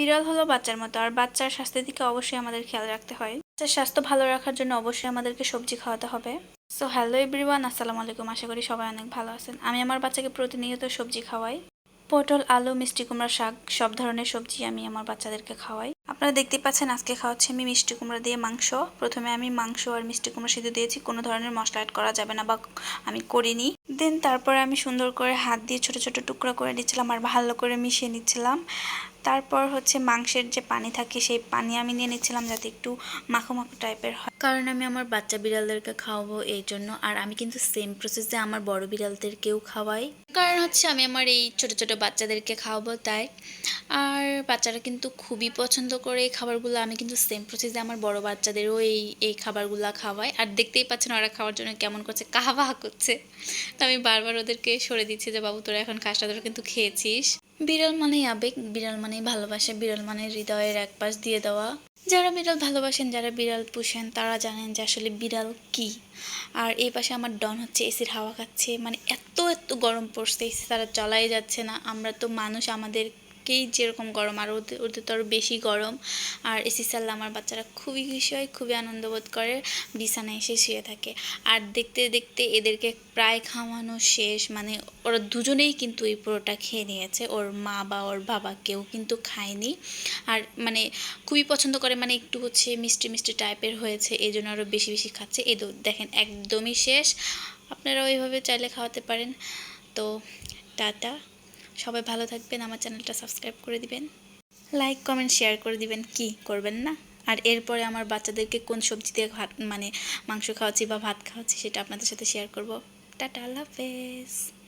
বিড়াল হলো বাচ্চার মতো, আর বাচ্চার স্বাস্থ্যের দিকে অবশ্যই আমাদের খেয়াল রাখতে হয়। বাচ্চার স্বাস্থ্য ভালো রাখার জন্য অবশ্যই আমাদেরকে সবজি খাওয়াতে হবে। সো হ্যালো এভরিওয়ান আসসালামু আলাইকুম। আশা করি সবাই অনেক ভালো আছেন। আমি আমার বাচ্চাকে প্রতিনিয়ত সবজি খাওয়াই। পটল, আলু, মিষ্টি কুমড়া, শাক, সব ধরনের সবজি আমি আমার বাচ্চাদেরকে খাওয়াই। আপনারা দেখতে পাচ্ছেন আজকে খাওয়াচ্ছি আমি মিষ্টি কুমড়া দিয়ে মাংস। প্রথমে আমি মাংস আর মিষ্টি কুমড়া সিদ্ধ দিয়েছি। কোনো ধরনের মশলা অ্যাড করা যাবে না বা আমি করিনি। দেন তারপরে আমি সুন্দর করে হাত দিয়ে ছোট ছোট টুকরা করে নিচ্ছিলাম আর ভালো করে মিশিয়ে নিচ্ছিলাম। তারপর হচ্ছে মাংসের যে পানি থাকে, সেই পানি আমি নিয়ে নিচ্ছিলাম যাতে একটু মাখো মাখো টাইপের হয়। কারণ আমি আমার বাচ্চা বিড়ালদেরকে খাওয়াবো এই জন্য, আর আমি কিন্তু সেম প্রসেসে আমার বড় বিড়ালদেরকেও খাওয়াই। কারণ হচ্ছে আমি আমার এই ছোট ছোট বাচ্চাদেরকে খাওয়াবো তাই। আর বাচ্চারা কিন্তু খুবই পছন্দ করে এই খাবারগুলো, আমি কিন্তু সেম প্রসেসে আমার বড় বাচ্চাদেরও এই এই খাবারগুলো খাওয়াই। আর দেখতেই পাচ্ছেন ওরা খাওয়ার জন্য কেমন করছে কাহা করছে। তো আমি বারবার ওদেরকে সরে দিচ্ছি যে, বাবু, তোরা এখন খাসটা তোরা কিন্তু খেয়েছিস। বিড়াল মানেই আবেগ, বিড়াল মানেই ভালোবাসা, বিড়াল মানে হৃদয়ের এক পাশ দিয়ে দেওয়া। যারা বিড়াল ভালোবাসেন, যারা বিড়াল পুষেন, তারা জানেন যে আসলে বিড়াল কি। আর এই পাশে আমার ডন হচ্ছে এসির হাওয়া খাচ্ছে। মানে এত এত গরম পড়ছে, এসি তারা চলাই যাচ্ছে না। আমরা তো মানুষ আমাদেরকেই যেরকম গরম, আর ওদের তো আরও বেশি গরম। আর এসি চাললে আমার বাচ্চারা খুবই খুশি হয়, খুবই আনন্দ বোধ করে, বিছানায় এসে শুয়ে থাকে। আর দেখতে দেখতে এদেরকে প্রায় খাওয়ানো শেষ মানে ওরা দুজনেই কিন্তু এই পুরোটা খেয়ে নিয়েছে। ওর মা বা ওর বাবা কেউ কিন্তু খায়নি। আর মানে খুবই পছন্দ করে মানে একটু হচ্ছে মিষ্টি মিষ্টি টাইপের হয়েছে এই জন্য আরও বেশি বেশি খাচ্ছে। তো দেখেন, একদমই শেষ। আপনারা ওইভাবে চাইলে খাওয়াতে পারেন। তো টাটা। সবাই ভালো থাকবেন, আমার চ্যানেলটা সাবস্ক্রাইব করে দিবেন। লাইক কমেন্ট শেয়ার করে দিবেন, কি করবেন না? আর এরপরে আমার বাচ্চাদেরকে কোন সবজি দিয়ে ভাত মানে মাংস খাওয়াচ্ছি বা ভাত খাওয়াচ্ছি সেটা আপনাদের সাথে শেয়ার করব। টাটা, আল্লাহ হাফেজ।